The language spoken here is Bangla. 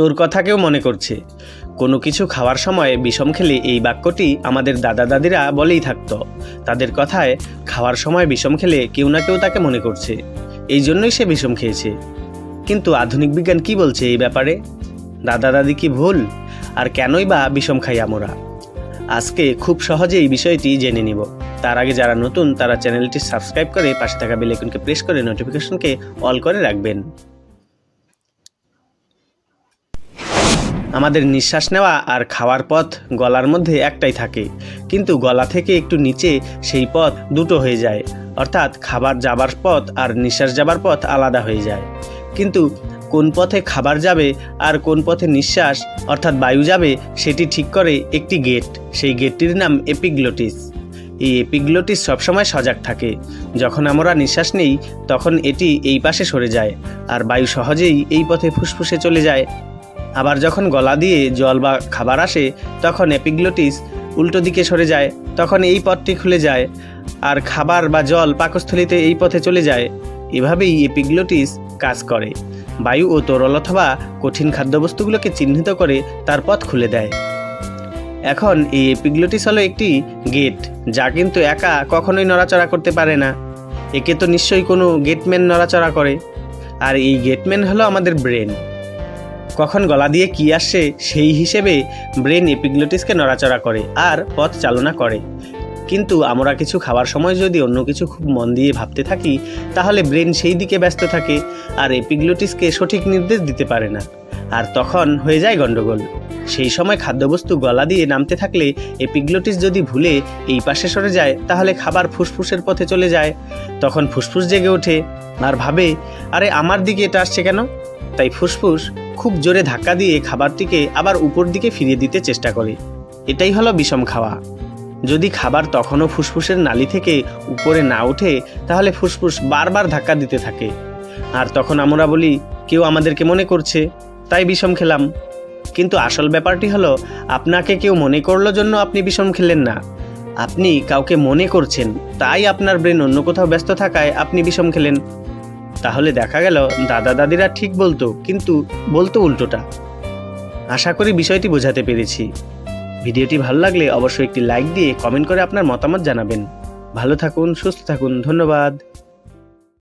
তোর কথা কেউ মনে করছে। কোনো কিছু খাওয়ার সময় বিষম খেলে এই বাক্যটি আমাদের দাদা দাদিরা বলেই থাকতো। তাদের কথায় খাওয়ার সময় বিষম খেলে কেউ না কেউ তাকে মনে করছে। এই জন্যই সে বিষম খেয়েছে। কিন্তু আধুনিক বিজ্ঞান কি বলছে এই ব্যাপারে? দাদা দাদি কি ভুল? আর কেনই বা বিষম খাই আমরা? আজকে খুব সহজেই বিষয়টি জেনে নিব। তার আগে যারা নতুন, তারা চ্যানেলটি সাবস্ক্রাইব করে পাশে থাকা বেলাইকনকে প্রেস করে নোটিফিকেশনকে অল করে রাখবেন। আমাদের নিঃশ্বাস নেওয়া আর খাওয়ার পথ গলার মধ্যে একটাই থাকে। কিন্তু গলা থেকে একটু নিচে সেই পথ দুটো হয়ে যায়। অর্থাৎ খাবার যাবার পথ আর নিঃশ্বাস যাবার পথ আলাদা হয়ে যায়। কিন্তু কোন পথে খাবার যাবে আর কোন পথে নিঃশ্বাস, অর্থাৎ বায়ু যাবে, সেটি ঠিক করে একটি গেট। সেই গেটটির নাম এপিগ্লোটিস। এই এপিগ্লোটিস সবসময় সজাগ থাকে। যখন আমরা নিঃশ্বাস নেই, তখন এটি এই পাশে সরে যায়। আর বায়ু সহজেই এই পথে ফুসফুসে চলে যায়। আবার যখন গলা দিয়ে জল বা খাবার আসে, তখন এপিগ্লোটিস উল্টো দিকে সরে যায়, তখন এই পথটি খুলে যায়, আর খাবার বা জল পাকস্থলিতে এই পথে চলে যায়। এভাবেই এপিগ্লোটিস কাজ করে। বায়ু ও তরল অথবা কঠিন খাদ্যবস্তুগুলোকে চিহ্নিত করে তার পথ খুলে দেয়। এখন এই এপিগ্লোটিস হলো একটি গেট, যা কিন্তু একা কখনোই নড়াচড়া করতে পারে না। একে তো নিশ্চয়ই কোনো গেটম্যান নড়াচড়া করে। আর এই গেটম্যান হলো আমাদের ব্রেন। কখন গলা দিয়ে কি আসছে সেই হিসেবে ব্রেন এপিগ্লোটিসকে নড়াচড়া করে আর পথ চালনা করে। কিন্তু আমরা কিছু খাওয়ার সময় যদি অন্য কিছু খুব মন দিয়ে ভাবতে থাকি, তাহলে ব্রেন সেই দিকে ব্যস্ত থাকে আর এপিগ্লোটিসকে সঠিক নির্দেশ দিতে পারে না। আর তখন হয়ে যায় গণ্ডগোল। সেই সময় খাদ্যবস্তু গলা দিয়ে নামতে থাকলে এপিগ্লোটিস যদি ভুলে এই পাশে সরে যায়, তাহলে খাবার ফুসফুসের পথে চলে যায়। তখন ফুসফুস জেগে ওঠে। আর ভাবে, আরে, আমার দিকে এটা আসছে কেন? তাই ফুসফুস খুব জোরে ধাক্কা দিয়ে খাবারটিকে আবার উপর দিকে ফিরিয়ে দিতে চেষ্টা করে। এটাই হলো বিষম খাওয়া। যদি খাবার তখনও ফুসফুসের নালি থেকে উপরে না ওঠে, তাহলে ফুসফুস বারবার ধাক্কা দিতে থাকে। আর তখন আমরা বলি, কেউ আমাদেরকে মনে করছে? তাই বিষম খেলাম। কিন্তু আসল ব্যাপারটি হলো, আপনাকে কেউ মনে করল জন্য আপনি বিষম খেলেন না। আপনি কাউকে মনে করছেন, তাই আপনার ব্রেন অন্য কোথাও ব্যস্ত থাকায় আপনি বিষম খেলেন। তাহলে দেখা গেল দাদা দাদিরা ঠিক বলতো, কিন্তু বলতো উল্টোটা। আশা করি বিষয়টি বোঝাতে পেরেছি। ভিডিওটি ভালো লাগলে অবশ্যই একটি লাইক দিয়ে কমেন্ট করে আপনার মতামত জানাবেন। ভালো থাকুন, সুস্থ থাকুন, ধন্যবাদ।